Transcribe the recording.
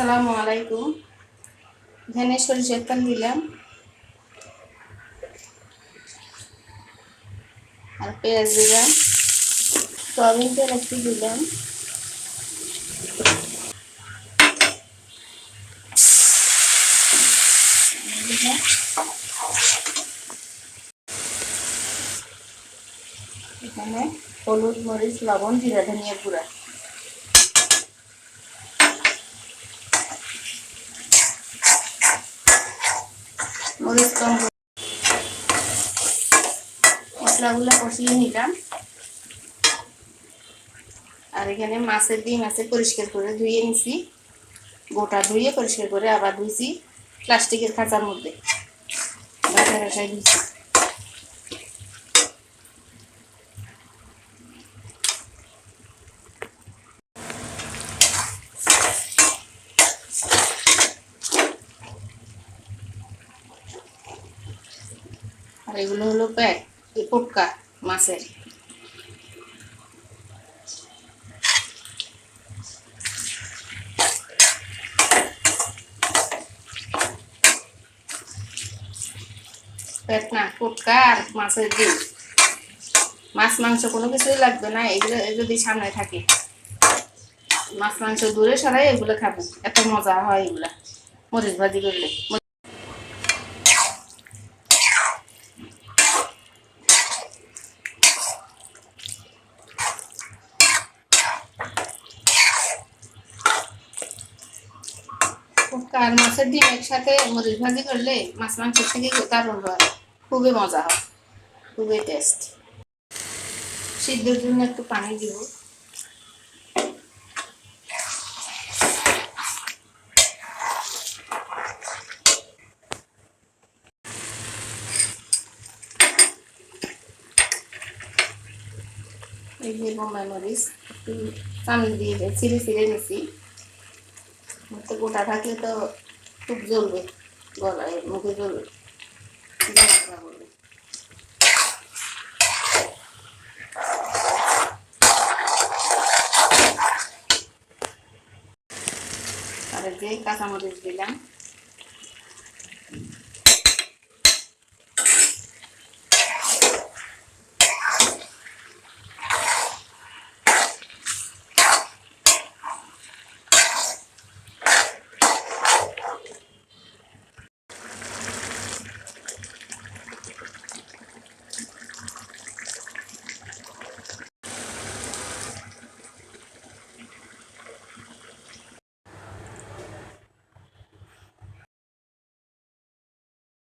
আসসালামু আলাইকুম। এখানে সরিষার তেল দিলাম। আর পেঁয়াজ দিলাম। সয়াবিন তেল একটু দিলাম। এখানে হলুদ, মরিচ, লবণ, জিরা, ধনিয়া গুঁড়া। মরিচ কম মশলাগুলো কষিয়ে নিলাম। আর এখানে মাছের ডিম আছে পরিষ্কার করে ধুয়ে নিছি। গোটা ধুয়ে পরিষ্কার করে আবার ধুইছি প্লাস্টিকের খাঁচার মধ্যে। বাসায় বাসায় ধুইছি। আর এগুলো হলো প্যাক এই মাছের। না পোটকা আর মাছের ডিম। মাছ, মাংস কোনো কিছুই লাগবে না, এগুলো যদি সামনে থাকে। মাছ, মাংস দূরে সরাই এগুলো খাব, এত মজা হয় এগুলা। মরিচ ভাজি করলে। আর মাছের ডিম একসাথে মরিচ ভাজি করলে মাছ মাংসের থেকে দারুণ হয়। খুবই মজা হয়। খুবই টেস্ট সিদ্ধর জন্য একটু পানি দিব। এই যে বোম্বাই মরিচ, একটু চামচ দিয়ে ছিঁড়ে ছিঁড়ে নিছি। তো গোটা থাকলে তো খুব জ্বলবে গলায় মুখে জ্বলবে। আর যে কাঁচামরিচ দিলাম